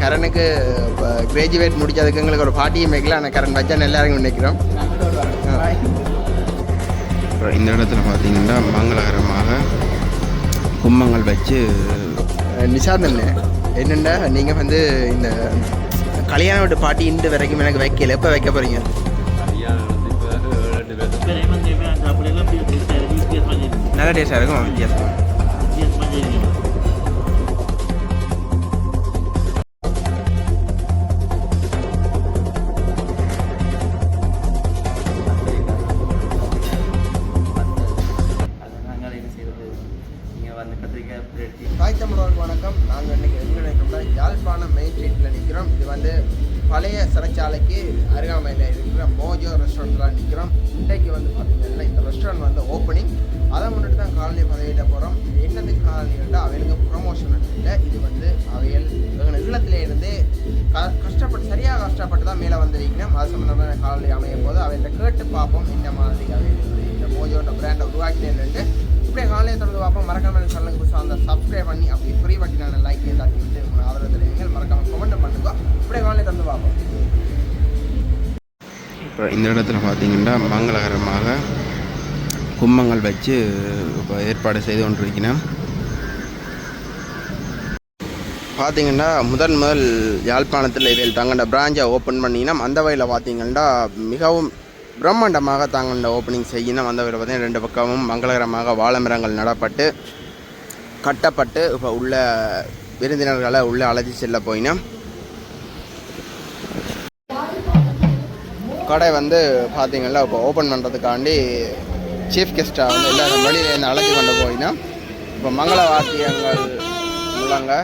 கரனுக்கு graduate முடிச்சதுக்கு எங்களுக்கு ஒரு பார்ட்டியும் வைக்கல ஆனால் கரண் வச்சா எல்லாரும் நினைக்கிறோம். அப்புறம் இந்த இடத்துல பார்த்தீங்கன்னா மங்களகரமாக கும்பங்கள் வச்சு அண்ணே என்னென்னா நீங்கள் வந்து இந்த கல்யாண வீட்டு பாட்டி இன்று வரைக்கும் எனக்கு வைக்கல. எப்போ வைக்க போகிறீங்க நல்ல டேஸ்டாக இருக்கும் வித்தியாசம்? மோஜோட இப்படியே காலையில் தொடர்ந்து பார்ப்போம். மறக்காம சேனலுக்கு புதுசாக அந்த சப்ஸ்கிரைப் பண்ணி அப்படி ஃப்ரீ பட்டினான லைக் தட்டி விட்டு உங்களை ஆதரவு தெரிவிங்க. மறக்காம கமெண்ட் பண்ணுங்க. இப்படியே காலையை தொடர்ந்து பார்ப்போம். இப்போ இந்த இடத்துல பார்த்தீங்கன்னா மங்களகரமாக கும்பங்கள் வச்சு இப்போ ஏற்பாடு செய்து கொண்டிருக்கிறேன். பார்த்தீங்கன்னா முதன் முதல் யாழ்ப்பாணத்தில் இவையில் தங்கண்ட பிராஞ்சை ஓப்பன் பண்ணினோம். அந்த வகையில் பார்த்தீங்கன்னா மிகவும் பிரம்மாண்டமாக தாங்கண்ட ஓப்பனிங் செய்யணும் வந்தவர் வகையில் பார்த்தீங்கன்னா ரெண்டு பக்கமும் மங்களகரமாக வாழை மரங்கள் நடப்பட்டு கட்டப்பட்டு இப்போ உள்ள விருந்தினர்களை உள்ளே அழைச்சி செல்ல போயினா. கடை வந்து பார்த்தீங்கன்னா இப்போ ஓப்பன் பண்ணுறதுக்காண்டி சீஃப் கெஸ்ட்டாக வந்து எல்லாரும் வெளியிலேருந்து அழைச்சி கொண்டு போயினா. இப்போ மங்கள வாத்தியங்கள் உள்ளாங்க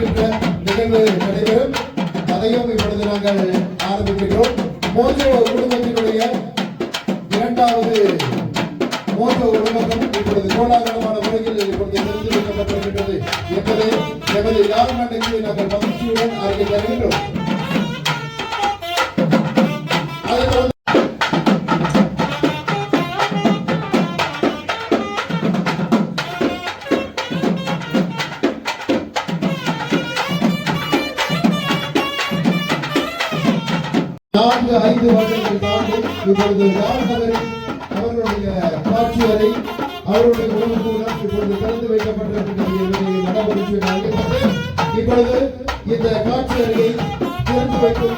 ரிமன் நிகழ்வு நடைபெறும். அதையும் இப்பொழுது நாங்கள் ஆரம்பிக்கின்றோம். மோஜோ நான்கு ஐந்து வருடங்கள் தாண்டி இப்பொழுது ராஜநகரில் அவர்களுடைய காட்சி அறை அவருடைய உணவு இப்பொழுது திறந்து வைக்கப்பட்டிருக்கின்றது என்பதை நடவடிக்கை அறிவிப்பது இப்பொழுது இந்த காட்சி அறையை திறந்து வைக்கும்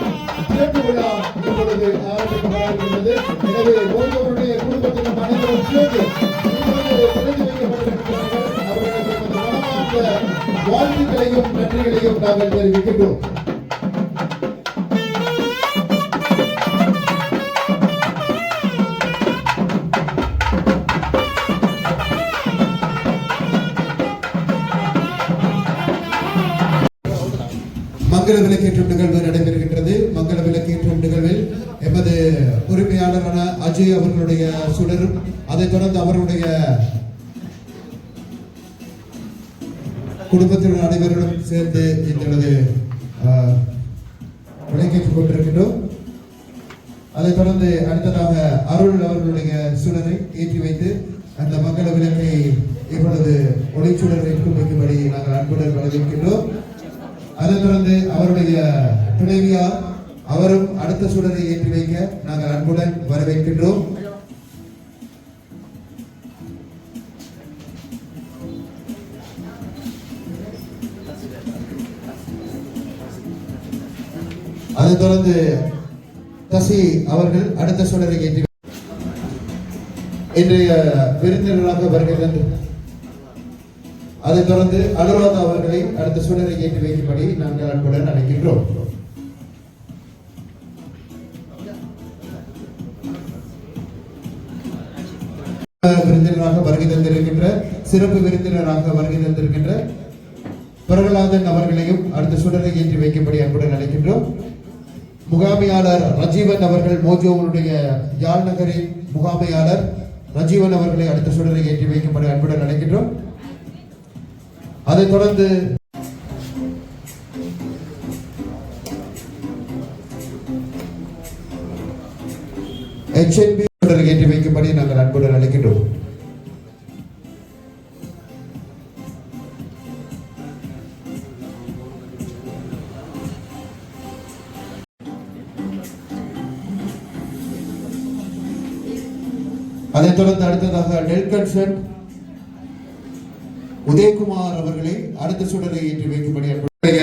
திறப்பு விழா இப்பொழுது ஆரம்பிக்கப்பட இருக்கின்றது எனவே ஒவ்வொருடைய குடும்பத்திலும் அனைவரும் சேர்ந்து வாழ்த்துக்களையும் நன்றிகளையும் நாங்கள் தெரிவிக்கின்றோம். மங்கள விளக்கேற்றும் நிகழ்வு நடைபெறுகின்றது. மங்கள விளக்கேற்றும் நிகழ்வில் எமது உரிமையாளரான அஜய் அவர்களுடைய சுடரும் அதைத் தொடர்ந்து அவருடைய குடும்பத்தினர் அனைவருடன் சேர்ந்து எங்களது விளக்கேற்றுக் கொண்டிருக்கின்றோம். அதைத் தொடர்ந்து அடுத்ததாக அருள் அவர்களுடைய சுடரை ஏற்றி வைத்து அந்த மங்கள விளக்கை இப்பொழுது ஒளிச்சுடர் வைக்கும் வைக்கும்படி நாங்கள் அன்புடன் வரவேற்கின்றோம். அதை தொடர்ந்து அவருடைய துணைவியார் அவரும் அடுத்த சூழலை ஏற்றி வைக்க நாங்கள் அன்புடன் வரவேற்கின்றோம். அதை தொடர்ந்து தசி அவர்கள் அடுத்த சூழலை ஏற்றி இன்றைய விருந்தினராக வருகின்றனர். அதைத் தொடர்ந்து அனுராதா அவர்களை அடுத்த சூழலை ஏற்றி வைக்கும்படி நாங்கள் அன்புடன் அழைக்கின்றோம். விருந்தினராக வருகை தந்திருக்கின்ற சிறப்பு விருந்தினராக வருகை தந்திருக்கின்ற பிரகலாதன் அவர்களையும் அடுத்த சுடரை ஏற்றி வைக்கும்படி அன்புடன் அழைக்கின்றோம். முகாமையாளர் ரஜீவன் அவர்கள் மோஜோவனுடைய யாழ் நகரின் முகாமையாளர் ரஜீவன் அவர்களை அடுத்த சுடரை ஏற்றி வைக்கும்படி அன்புடன் அழைக்கின்றோம். அதைத் தொடர்ந்து HNB ஏற்றி வைக்கும்படி நாங்கள் அன்புடன் அழைக்கின்றோம். அதைத் தொடர்ந்து அடுத்ததாக நெல்கன்சன் உதயகுமார் அவர்களை அடுத்த சுடரை ஏற்றி வைக்கும்படி அன்புடைய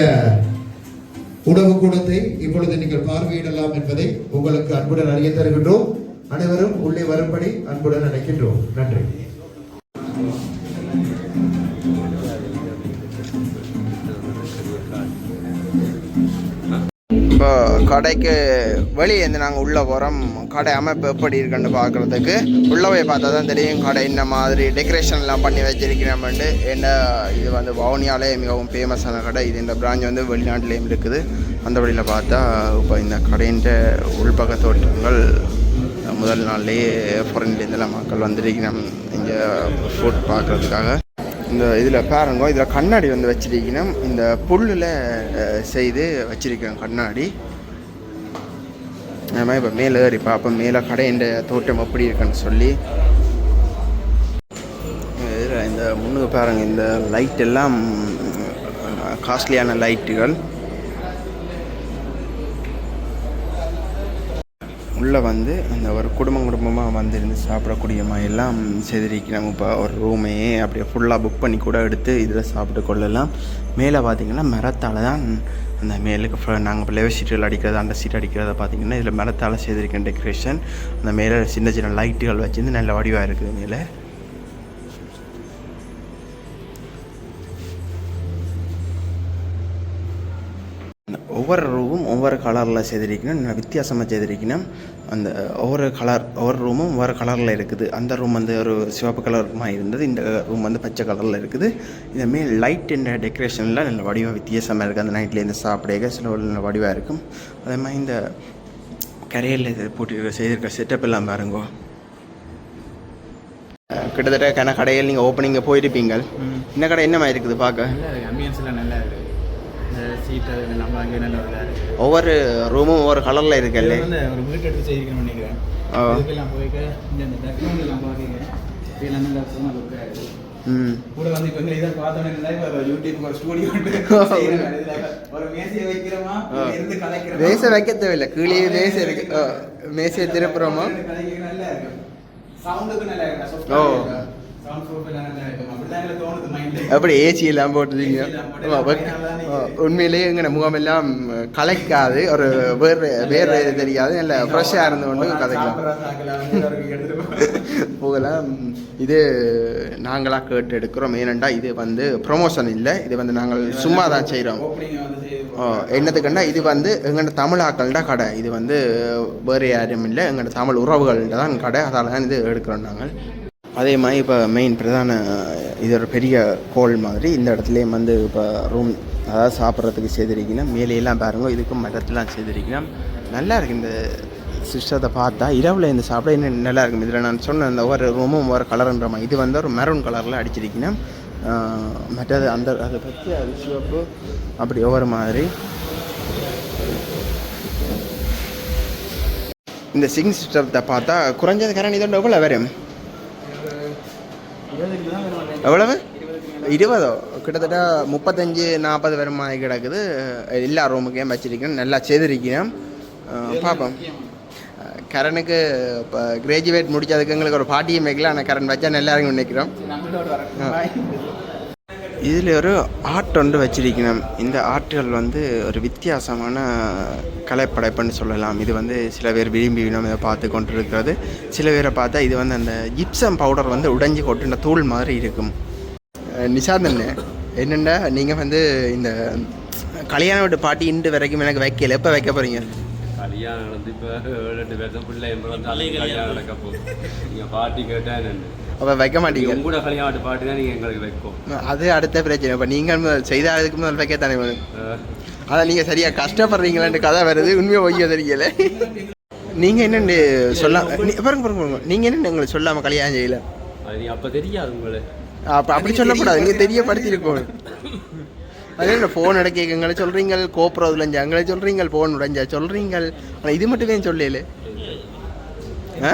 உணவு கூடத்தை இப்பொழுது நீங்கள் பார்வையிடலாம் என்பதை உங்களுக்கு அன்புடன் அறிய தருகின்றோம். அனைவரும் உள்ளே வரும்படி அன்புடன் அழைக்கின்றோம். நன்றி. கடைக்கு வெளியே இருந்து நாங்கள் உள்ளே போகிறோம் கடை அமைப்பு எப்படி இருக்குன்னு பார்க்குறதுக்கு. உள்ளே போய் பார்த்தா தான் தெரியும் கடை என்ன மாதிரி டெக்கரேஷன்லாம் பண்ணி வச்சிருக்கிறோம்ட்டு என்ன இது வந்து வவுனியாலே மிகவும் ஃபேமஸான கடை. இது இந்த பிரான்ச் வந்து வெளிநாட்டிலேயும் இருக்குது. அந்த வழியில் பார்த்தா இப்போ இந்த கடையின் உள்பக்க தோற்றங்கள் முதல் நாள்லேயே ஃபாரின்லேருந்துலாம் மக்கள் வந்திருக்கிறோம் இங்கே ஃபுட் பார்க்குறதுக்காக. இந்த இதில் பாருங்க இதில் கண்ணாடி வந்து வச்சிருக்கணும் இந்த புல்லில் செய்து வச்சிருக்கேன் கண்ணாடி. நம்ம இப்போ மேலே ஏறி பார்ப்போம். மேலே கடையின் தோட்டம் எப்படி இருக்குன்னு சொல்லி. இதில் இந்த முன்னுக்கு பாருங்க இந்த லைட் எல்லாம் காஸ்ட்லியான லைட்டுகள் உள்ளே வந்து அந்த ஒரு குடும்பம் குடும்பமாக வந்திருந்து சாப்பிடக்கூடிய மாதிரிலாம் எல்லாம் நம்ம இப்போ ஒரு ரூமையே அப்படியே ஃபுல்லாக புக் பண்ணி கூட எடுத்து இதில் சாப்பிட்டு கொள்ளலாம். மேலே பார்த்தீங்கன்னா மரத்தால் தான் அந்த மேலுக்கு நாங்கள் இப்போ சீட்டுகள் அடிக்கிறது அந்த சீட் அடிக்கிறத பார்த்திங்கன்னா இதில் மரத்தால் செய்திருக்கேன் டெக்கரேஷன் அந்த மேலே சின்ன சின்ன லைட்டுகள் வச்சிருந்து நல்ல வடிவாக இருக்குது மேலே. ஒவ்வொரு ரூமும் ஒவ்வொரு கலரில் செய்திருக்கணும் நல்ல வித்தியாசமாக செய்திருக்கணும் அந்த ஒவ்வொரு கலர் ஒவ்வொரு ரூமும் ஒவ்வொரு கலரில் இருக்குது. அந்த ரூம் வந்து ஒரு சிவப்பு கலருமாக இருந்தது இந்த ரூம் வந்து பச்சை கலரில் இருக்குது. இந்த மேல் லைட் என்ன டெக்கரேஷனில் நல்ல வடிவாக வித்தியாசமாக இருக்குது அந்த நைட்லேருந்து சாப்பிடக சில நல்ல வடிவாக இருக்கும். அதே மாதிரி இந்த கரையில் இது போட்டு செய்திருக்க செட்டப் எல்லாம் பாருங்கோ. கிட்டத்தட்ட கன கடையில் நீங்கள் ஓப்பனிங்க போயிருப்பீங்க இந்த கடை என்ன மாதிரி இருக்குது பார்க்க? நல்லா இருக்கு அம்பியன்ஸ் எல்லாம் நல்லா இருக்கு. இந்த சீட் அது நம்ம அங்கே இருக்கு ஒவ்வொரு ரூமும் ஒவ்வொரு கலரில் இது வந்து ஒரு வீட்டு எடுத்து செய்திருக்கேன் நினைக்கிறேன். இதுக்கெல்லாம் போய்க்க இந்த இந்த பேக்ரவுண்ட் எல்லாம் பார்க்குறீங்க இதெல்லாம் நல்லா சும்மா லுக்காக இருக்கு. ம். கூட வந்து இப்போ இதை பார்த்தோன்னே இருந்தா இப்போ யூடியூப் ஒரு ஸ்டூடியோ ஒரு மேசையை வைக்கிறோமா? ஆ. இருந்து கலைக்கிறோமா? மேசை வைக்க தேவையில்லை. கீழே மேசை இருக்கு. மேசையை திருப்புறோமா? கலைக்க நல்லா இருக்கும். சவுண்டுக்கு நல்லா இருக்கும். ஓ. சவுண்ட் ப்ரூஃப் எல்லாம் நல்லா இருக்கும். அப்படி ஏசி எல்லாம் போட்டுருக்கீங்க. உண்மையிலேயே எங்கட முகமெல்லாம் கலைக்காது. ஒரு வேறு வேறு இது தெரியாது. நல்ல ஃப்ரெஷ்ஷாக இருந்து கொண்டு கதைக்கலாம். போகலாம். இது நாங்களாக கேட்டு எடுக்கிறோம் ஏனெண்டா இது வந்து ப்ரொமோஷன் இல்லை. இது வந்து நாங்கள் சும்மா தான் செய்கிறோம் என்னத்துக்குன்னா இது வந்து எங்களோட தமிழாக்கள்ட கடை. இது வந்து வேறு யாரும் இல்லை. எங்களோட தமிழ் உறவுகள்ட தான் கடை. அதால் தான் இது எடுக்கிறோம் நாங்கள். அதே மாதிரி இப்போ மெயின் பிரதான இது ஒரு பெரிய கோல் மாதிரி இந்த இடத்துலையும் வந்து இப்போ ரூம் அதாவது சாப்பிட்றதுக்கு செய்திருக்கணும் மேலேயெல்லாம் பாருங்க இதுக்கும் மரத்துலாம் செய்திருக்கணும் நல்லா இருக்கு இந்த சிஸ்டத்தை பார்த்தா. இரவில் இந்த சாப்பிட இன்னும் நல்லா இருக்கும். இதில் நான் சொன்ன அந்த ஒவ்வொரு ரூமும் ஒவ்வொரு கலருன்ற மாதிரி. இது வந்து ஒரு மெரூன் கலரில் அடிச்சிருக்கணும். மற்றது அந்த அதை பற்றி அது சிவப்பு அப்படி ஒவ்வொரு மாதிரி. இந்த சிங் சிஸ்டத்தை பார்த்தா குறைஞ்சது கரண் இதோட எவ்வளோ வரும்? எவ்வளவு? இருபதோ? கிட்டத்தட்ட முப்பத்தஞ்சு நாற்பது வருமாய் கிடக்குது. எல்லா ரூமுக்கையும் வச்சிருக்கேன் நல்லா செய்திருக்கிறேன். பார்ப்போம். கரனுக்கு இப்போ கிராஜுவேட் முடிச்சதுக்கு எங்களுக்கு ஒரு பாட்டியும் வைக்கல. ஆனால் கரண் வச்சா நல்லா இருக்கும் நினைக்கிறோம். இதில் ஒரு ஆர்ட் ஒன்று வச்சிருக்கணும். இந்த ஆர்ட்கள் வந்து ஒரு வித்தியாசமான கலைப்படைப்புன்னு சொல்லலாம். இது வந்து சில பேர் விரும்பி நம்ம இதை பார்த்து கொண்டு இருக்கிறது சில பேரை பார்த்தா இது வந்து அந்த ஜிப்சம் பவுடர் வந்து உடைஞ்சி கொட்டுன தூள் மாதிரி இருக்கும். அஹ் என்னென்னா நீங்கள் வந்து இந்த கல்யாண வீட்டு பாட்டி இன்று வரைக்கும் எனக்கு வைக்கல. எப்போ வைக்க போகிறீங்க கல்யாணம் நடந்து இப்போ ரெண்டு பேர் தான். பிள்ளை கல்யாணம் நடக்க போகுது. நீங்கள் பாட்டி கேட்டால் என்னன்னு? அப்போ வைக்க மாட்டீங்க. உங்களோட கல்யாணம் பாட்டு தான் நீங்கள் எங்களுக்கு வைக்கும். அது அடுத்த பிரச்சனை. இப்போ நீங்கள் முதல் செய்த அதுக்கு முதல் வைக்கத்தானே வேணும். அஹ், அதான் நீங்கள் சரியாக கஷ்டப்படுறீங்களான்னு கதை வருது. உண்மையை ஒய்ய தெரியல நீங்கள் என்னென்னு சொல்ல நீ- பாருங்க பாருங்க பாருங்க. நீங்கள் என்னென்னு எங்களுக்கு சொல்லாமல் கல்யாணம் செய்யல. அப்போ தெரியாது உங்களுக்கு அப்போ அப்படி சொல்லக்கூடாது. நீங்கள் தெரியப்படுத்தியிருக்கோம். அதே ஃபோன் எடுக்க எங்களை சொல்கிறீங்க கோப்புரம் உடைஞ்சா எங்களை சொல்கிறீங்க ஃபோன் உடைஞ்சா சொல்கிறீங்க ஆனால் இது மட்டும் தான் சொல்லல? ஆ?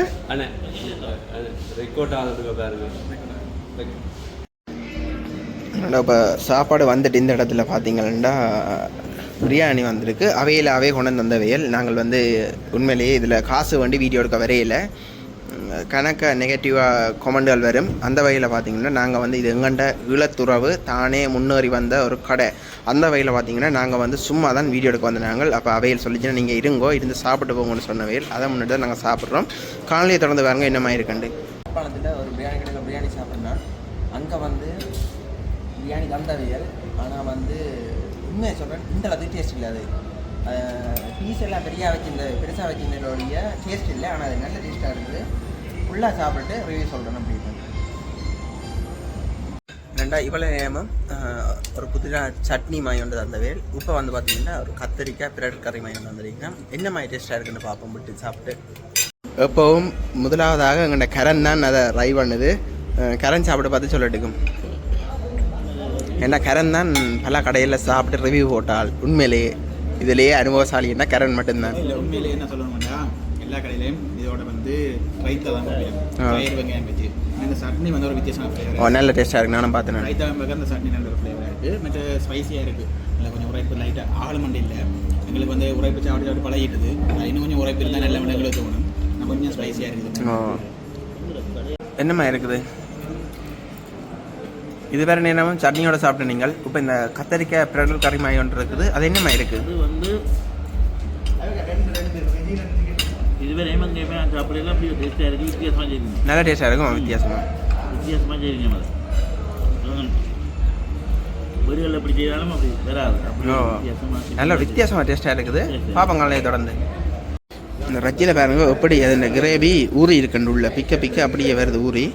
ரெக்கார்ட் பாருங்க இப்போ சாப்பாடு வந்துட்டு இந்த இடத்துல பார்த்தீங்கன்னா பிரியாணி வந்திருக்கு. அவையில் அவை கொண்டு வந்த வந்தவையல் நாங்கள் வந்து உண்மையிலேயே இதில் காசு வண்டி வீடியோ எடுக்க வரையில் கணக்கை கணக்க நெகட்டிவாக கொமெண்டுகள் வரும். அந்த வகையில் பார்த்தீங்கன்னா நாங்கள் வந்து இது எங்கண்ட இளத்துறவு தானே முன்னேறி வந்த ஒரு கடை. அந்த வகையில் பார்த்தீங்கன்னா நாங்கள் வந்து சும்மா தான் வீடியோ எடுக்க வந்த நாங்கள். அப்போ அவையில் சொல்லிச்சுன்னா நீங்கள் இருங்கோ இருந்து சாப்பிட்டு போங்கன்னு சொன்ன வகையில் அதை முன்னாடி தான் நாங்கள் சாப்பிட்றோம். காலையை தொடர்ந்து பாருங்கள் என்ன மாதிரி இருக்கண்டு யாழ்ப்பாணத்தில் ஒரு பிரியாணி கடையில் பிரியாணி சாப்பிட்னா அங்கே வந்து பிரியாணி தந்தவியல். ஆனால் வந்து உண்மையை சொல்கிறேன் இந்த அளவுக்கு டேஸ்ட் இல்லை அது. பீஸ் எல்லாம் பெரியா வச்சிருந்த பெருசாக வச்சிருந்ததோடைய டேஸ்ட் இல்லை ஆனால் அது நல்ல டேஸ்ட்டாக இருந்தது. ஃபுல்லாக சாப்பிட்டு ரிவ்யூ சொல்கிறேன் அப்படின்னு ரெண்டா இவ்வளோ நேரமும் ஒரு புதினா சட்னி மாய் ஒன்று தந்தவேல் இப்போ வந்து பார்த்தீங்கன்னா ஒரு கத்தரிக்காய் பிரட் கறி மாய் ஒன்று வந்துருக்கீங்கன்னா என்ன மாதிரி டேஸ்ட்டாக இருக்குன்னு பார்ப்போம் விட்டு சாப்பிட்டு. எப்போவும் முதலாவதாக எங்கள்ட கரண் தான் அதை ரை பண்ணுது. கரண் சாப்பிட்டு பார்த்து சொல்லட்டுக்கும். ஏன்னா கரண் தான் பல கடையில் சாப்பிட்டு ரிவ்யூ போட்டால் உண்மையிலேயே இதிலேயே அனுபவசாலின்னா கரண் மட்டும்தான். இல்லை உண்மையிலே என்ன சொல்லணும்னா எல்லா கடையிலையும் இதோட வந்து ரைத்தா தான். தயிர் வெங்காயம் வச்சு. சட்னி வந்து ஒரு வித்தியாசமான ஓ நல்ல டேஸ்ட்டாக இருக்கு. நானும் பார்த்தேன். ரைத்தா பக்கம் அந்த சட்னி நல்ல ஒரு ஃப்ளேவர் இருக்குது மற்ற ஸ்பைசியாக இருக்குது இல்லை கொஞ்சம் உரைப்பு லைட்டாக ஆளுமண்டி இல்லை. எங்களுக்கு வந்து உரைப்பு சாப்பிட்டு சாப்பிட்டு பழகிட்டுது. இன்னும் கொஞ்சம் உரைப்பு இருந்தால் நல்ல எங்களுக்கு தோணும். கொஞ்சம் ஸ்பைசியாக இருக்குது. என்னம்மா இருக்குது? இது வேற நேரமும் சட்னியோட சாப்பிட்டு நீங்கள். இப்போ இந்த கத்தரிக்காய் பிரடல் கறி மாய் ஒன்று இருக்குது. அது என்னம்மா இருக்குது இது வந்து இதுவரையும் அங்கே போய் சாப்பிடலாம் அப்படி டேஸ்ட்டாக இருக்குது வித்தியாசமாக செய்யுங்க நல்ல டேஸ்ட்டாக இருக்கும்? வித்தியாசமாக வித்தியாசமாக செய்யுங்க அதை வீடுகளில் எப்படி செய்தாலும் அப்படி வராது. வித்தியாசமாக நல்ல வித்தியாசமாக டேஸ்ட்டாக இருக்குது. பாப்பங்க நாளைய தொடர்ந்து. இந்த ரச்சியில் பாருங்க எப்படி அது இந்த கிரேவி ஊறி இருக்கண்டு உள்ள பிக்க பிக்க அப்படியே வருது ஊறி.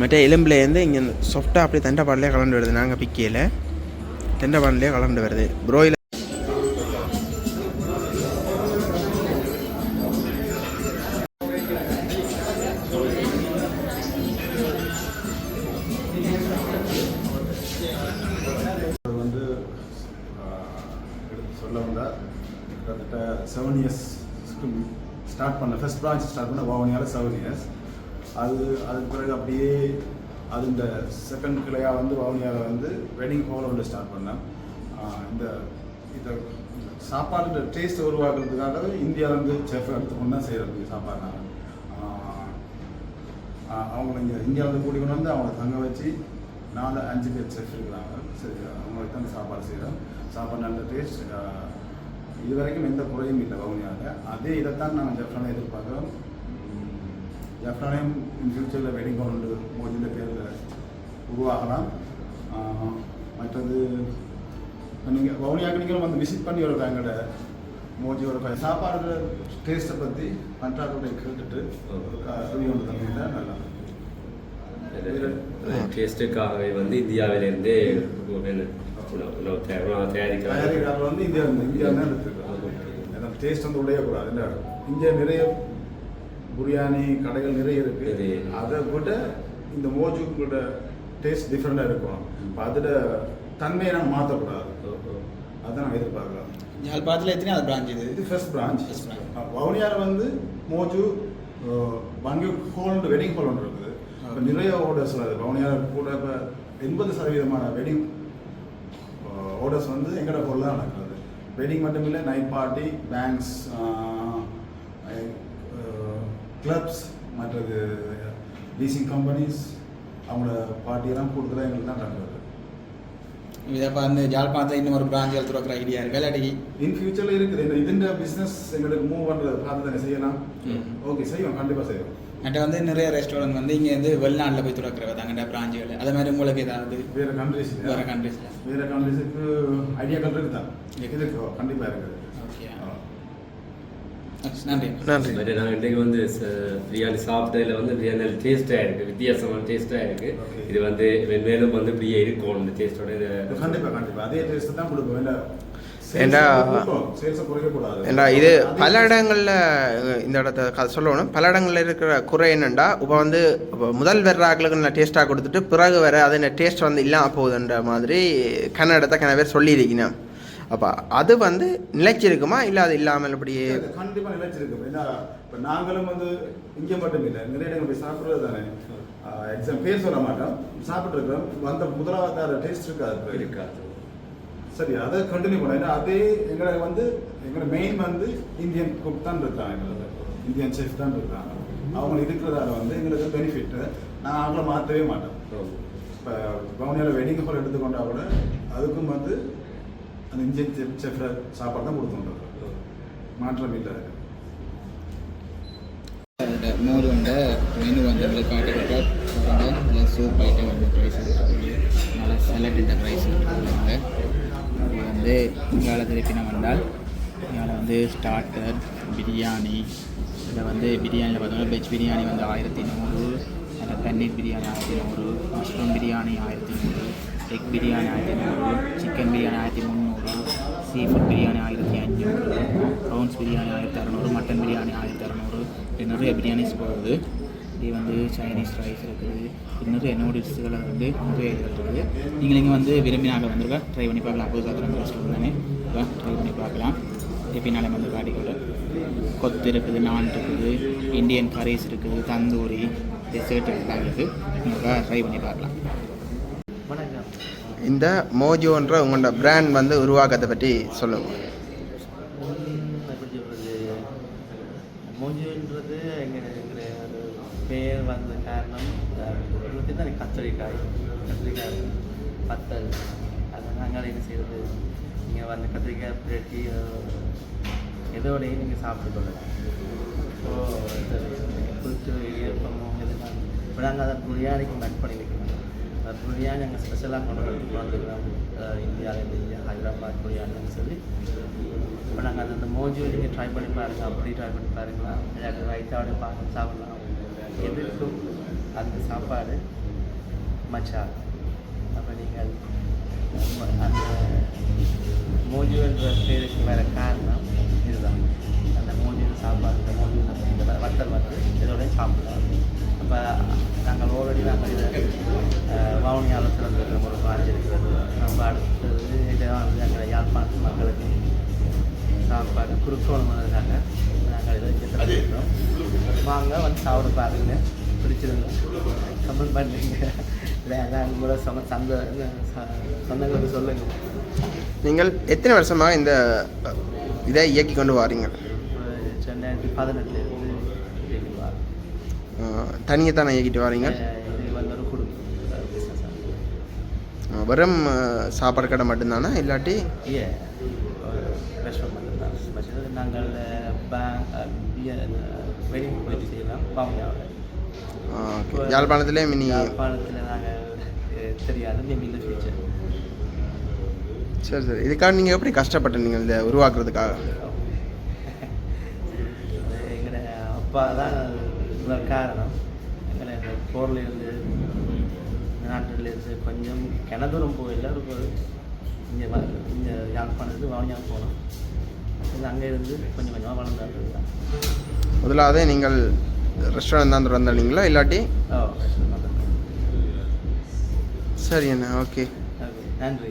மற்ற எலும்புலேருந்து இங்கே சாஃப்டாக அப்படியே தண்டை கலந்து வருது நாங்கள் பிக்கையில். தண்டை பாடலே கலந்து வருது. ப்ரோயில் ஃபஸ்ட் ஃபர்ஸ்ட் பிரான்ச் ஸ்டார்ட் பண்ண பவனியால் செவன் இயர்ஸ் அது அதுக்கு பிறகு அப்படியே அது இந்த செகண்ட் கிளையாக வந்து வவுனியாவில் வந்து வெட்டிங் ஹால் ஸ்டார்ட் பண்ணேன். இந்த இதை சாப்பாடு டேஸ்ட் உருவாக்குறதுக்காக இந்தியாவிலேருந்து செஃப் எடுத்து கொண்டு தான் செய்கிறது சாப்பாடு நாங்கள் அவங்கள இங்கே இந்தியாவிலேருந்து கூட்டி கொண்டு வந்து அவங்கள தங்க வச்சு நாலு அஞ்சு பேர் செஃப் இருக்கிறாங்க. சரி அவங்களுக்கு தான் சாப்பாடு செய்கிறோம் சாப்பாடு நல்ல டேஸ்ட் இது வரைக்கும் எந்த குறையும் இல்லை வவுனியாவில். அதே இதைத்தான் நாங்கள் ஜெஃப்ரானே எதிர்பார்க்குறோம். ஜெஃப்ரானையும் இன் ஃபியூச்சரில் வெட்டிங் கவுண்ட் மோஜில பேரில் உருவாகலாம். மற்றது நீங்கள் வவுனியாவுக்கு நீங்களும் வந்து விசிட் பண்ணி ஒரு எங்களோட மோஜியோட சாப்பாடு டேஸ்ட்டை பற்றி மற்றாக்களை கேட்டுட்டு ரிவ்யூ ஒன்று தந்தீங்கன்னா நல்லா டேஸ்ட்டுக்காகவே வந்து இந்தியாவிலேருந்தே தயாரிக்கிறாங்க வந்து இந்தியா இந்தியா தான் எடுத்துருக்கோம் டேஸ்ட் வந்து உடையக்கூடாது இல்லை இங்கே நிறைய பிரியாணி கடைகள் நிறைய இருக்கு. அதை விட இந்த மோஜுக்கூட டேஸ்ட் டிஃப்ரெண்டாக இருக்கும். இப்போ அதோட தன்மையை நம்ம மாற்றக்கூடாது அதான் நான் எதிர்பார்க்கலாம் யாழ்ப்பாணத்தில் எத்தனை அது பிரான்ச் இது? இது ஃபர்ஸ்ட் பிரான்ச். வவுனியாவில் வந்து மோஜு பங்கு ஹோல் வெட்டிங் ஹால் ஒன்று இருக்குது. நிறைய ஆர்டர்ஸ் வருது வவுனியாவில் கூட இப்போ எண்பது சதவீதமான வெட்டிங் ஆர்டர்ஸ் வந்து எங்களோட ஹோல் தான் நடக்கிறது வெட்டிங் மட்டும் இல்லை நைட் பார்ட்டி பேங்க்ஸ் கிளப்ஸ் மற்றது லீசிங் கம்பெனிஸ் அவங்களோட பார்ட்டியெல்லாம் கொடுக்குறது எங்களுக்கு தான் நடக்குது. இதை வந்து ஜாழ்ப்பாணத்தில் இன்னும் ஒரு பிராஞ்சுகள் துறக்கிற ஐடியா இருக்கு. இல்லாட்டி இன் ஃபியூச்சரில் இருக்குது. இந்த இதுன்ற பிஸ்னஸ் எங்களுக்கு மூவ் பண்ணுறது பார்த்து தானே செய்யலாம். ஓகே செய்வோம். கண்டிப்பாக செய்வோம். என்கிட்ட வந்து நிறைய ரெஸ்டாரண்ட் வந்து இங்கே வந்து வெளிநாட்டில் போய் துறக்கிறவ தங்கிட்ட பிராஞ்சுகள். அதே மாதிரி உங்களுக்கு ஏதாவது? வேறு கண்ட்ரிஸ் வேறு கண்ட்ரீஸில் வேறு கண்ட்ரிஸுக்கு ஐடியாக்கள் இருக்குது தான். இருக்கு. கண்டிப்பாக இருக்குது ஓகே. நன்றி. நன்றி. பட் நான் இன்றைக்கு வந்து பிரியாணி சாப்பிட்டதில் வந்து பிரியாணி டேஸ்ட்டாக இருக்குது வித்தியாசமான டேஸ்ட்டாக இருக்குது. இது வந்து மேலும் வந்து இப்படியே இருக்கும் இந்த டேஸ்ட்டோட இது கண்டிப்பாக கண்டிப்பாக அதே டேஸ்ட் தான் கொடுப்போம். ஏண்டா- ஏண்டா இது அதே பல. இடங்களில் இந்த இடத்த சொல்லணும். பல இடங்களில் இருக்கிற குறை என்னென்னா இப்போ வந்து இப்போ முதல் வர்றாக்களுக்கு நான் டேஸ்ட்டாக கொடுத்துட்டு பிறகு வர அது டேஸ்ட் வந்து இல்லாமல் போகுதுன்ற மாதிரி கன்னடத்தை கன பேர் சொல்லியிருக்கணும். அப்போ அது வந்து நிலைச்சிருக்குமா? இல்லை அது இல்லாமல் அப்படியே அது கண்டிப்பா நிலைச்சிருக்கு ஏன்னா இப்போ நாங்களும் வந்து இங்கே மட்டும் இல்லை நிறைய இடங்கள் போய் சாப்பிட்றது தானே? எக்ஸாம் பேர் சொல்ல மாட்டோம். சாப்பிட்ருக்கோம் வந்த முதலாவது டேஸ்ட் இருக்காது. இருக்காது. சரி அதை கண்டினியூ பண்ண ஏன்னா அதே எங்களை வந்து எங்களோட மெயின் வந்து இந்தியன் குக் தான் இருக்காங்க எங்களுக்கு. இந்தியன் செஃப் தான் இருக்காங்க. அவங்க இருக்கிறதால வந்து எங்களுக்கு பெனிஃபிட் நான் அவங்கள மாற்றவே மாட்டேன். இப்போ பவுனியாவில் வெட்டிங் ஹால் எடுத்துக்கொண்டா கூட அதுக்கும் வந்து அந்த இந்தியன் செஃப் செஃப்ல சாப்பாடு தான் கொடுத்துருக்கோம் மாற்றம் இல்லை. மோர் வந்து மெனு வந்து எங்களுக்கு காட்டி சூப் ஐட்டம் வந்து ப்ரைஸ் இருக்குது சலட் என்டர்பிரைஸ் ப்ரைஸ் கொடுத்துருக்காங்க இது வந்து இங்கால திருப்பினம் வந்தால் இங்கால வந்து ஸ்டார்டர் பிரியாணி. இதில் வந்து பிரியாணியில் பார்த்தோம்னா வெஜ் பிரியாணி வந்து ஆயிரத்தி நூறு அதில் பன்னீர் பிரியாணி ஆயிரத்தி நூறு மஷ்ரூம் பிரியாணி ஆயிரத்தி நூறு எக் பிரியாணி ஆயிரத்தி நூறு சிக்கன் பிரியாணி ஆயிரத்தி முந்நூறு சீ ஃபுட் பிரியாணி ஆயிரத்தி அஞ்சூறு ப்ரௌன்ஸ் பிரியாணி ஆயிரத்தி அறநூறு மட்டன் பிரியாணி ஆயிரத்தி அறநூறு இப்படி நிறைய பிரியாணிஸ் போகுது. இது வந்து சைனீஸ் ரைஸ் இருக்குது. இன்னொரு நிறைய நூடுல்ஸுகள் வந்து நிறைய இருக்குது. நீங்கள் இங்கே வந்து விரும்பினாங்க வந்துருக்கா ட்ரை பண்ணி பார்க்கலாம். புதுசாக திறந்த ரெஸ்டாரண்ட் தானே? ட்ரை பண்ணி பார்க்கலாம். பின்னாலே வந்து காட்டிக்கொள்ள கொத்து இருக்குது நான் இருக்குது இந்தியன் கரீஸ் இருக்குது தந்தூரி டெசர்ட் எல்லாம் இருக்குது. நீங்கள் ட்ரை பண்ணி பார்க்கலாம். இந்த மோஜோன்ற உங்களோட பிராண்ட் வந்து உருவாக்கத்தை பற்றி சொல்லுங்கள் எப்படி சொல்கிறது மூஞ்சின்றது எங்கள் எங்கள் பேர் வந்த காரணம் இருபத்தி தான் கத்திரிக்காய் கத்திரிக்காய் பத்தல். அதை நாங்கள் என்ன செய்கிறது நீங்கள் வந்து கத்திரிக்காய் பிரட்டி எதோடையும் நீங்கள் சாப்பிட்டு கொள்ளலாம். ஸோ புளிச்சு ஈரப்பமும் இதெல்லாம் இப்போ நாங்கள் அதை பிரியாணிக்கு மேட் பண்ணி வைக்கிறோம் அந்த பிரியாணி நாங்கள் ஸ்பெஷலாக கொண்டு வந்து கொண்டு இந்தியாவிலேருந்து இந்தியா ஹைதராபாத் பிரியாணின்னு சொல்லி. இப்போ நாங்கள் அந்த மோஜி நீங்கள் ட்ரை பண்ணி பாருங்கள் அப்படி ட்ரை பண்ணி பாருங்களா? இல்லாட்டி ரைத்தாவோட பார்த்து சாப்பிடலாம். எதுக்கும் அந்த சாப்பாடு மச்சா அப்போ நீங்கள் அந்த மோஜுன்ற பேருக்கு வேறு காரணம் இதுதான். அந்த மோஜு சாப்பாடு இந்த மோஜு இந்த வ- வத்தல் வந்து இதோடய சாப்பிடலாம். அப்போ நாங்கள் ஆல்ரெடி நாங்கள் இதை வவுனியாவில் திறந்துருக்கிற ஒரு பிராஞ்ச் இருக்கிறது நம்ம அடுத்தது இதை வந்து எங்கள் யாழ்ப்பாணத்து மக்களுக்கு சாப்பாடு குறுக்கோணம்ன்றதுக்காக நாங்கள் இதை திட்டமிட்டிருக்கிறோம். வாங்க வந்து சாப்பிட பாருங்க. பிடிச்சிருங்க. கமெண்ட் பண்ணுங்க. இல்லை எல்லாம் உங்களோட சொன்ன சந்த சொந்தங்களுக்கு சொல்லுங்கள் நீங்கள் எத்தனை வருஷமாக இந்த இதை இயக்கி கொண்டு வாரீங்க? ரெண்டாயிரத்தி பதினெட்டுலேருந்து தனியாக தானே இயக்கிட்டு வாரீங்க? வெறும் சாப்பாடு கடை மட்டும்தானா? இல்லாட்டி ரெஸ்டாரண்ட் மட்டும்தான். நாங்கள் பேங்க் வெட்டிங் போயிட்டு செய்யலாம். பாவனியாவில் ஓகே. யாழ்ப்பாணத்திலே மினி யாழ்ப்பாணத்தில் நாங்கள் தெரியாது. மேபி இந்த ஃபியூச்சர் சரி சரி. இதுக்காக நீங்கள் எப்படி கஷ்டப்பட்டு நீங்கள் இதை உருவாக்குறதுக்காக? எங்களோட அப்பா தான் காரணம். எங்களை இந்த போர்லேருந்து நாட்டிலேருந்து கொஞ்சம் கிணதூரம் போகல. ஒரு இங்கே இங்கே யாழ்ப்பாணத்துக்கு வவுனியா போனோம். அங்கே இருந்து கொஞ்சம் கொஞ்சமாக வளர்ந்து தான். முதலாவது நீங்கள் ரெஸ்டாரண்ட் தான் திறந்தீங்களா இல்லாட்டி ஓ சரி அண்ணா ஓகே ஓகே நன்றி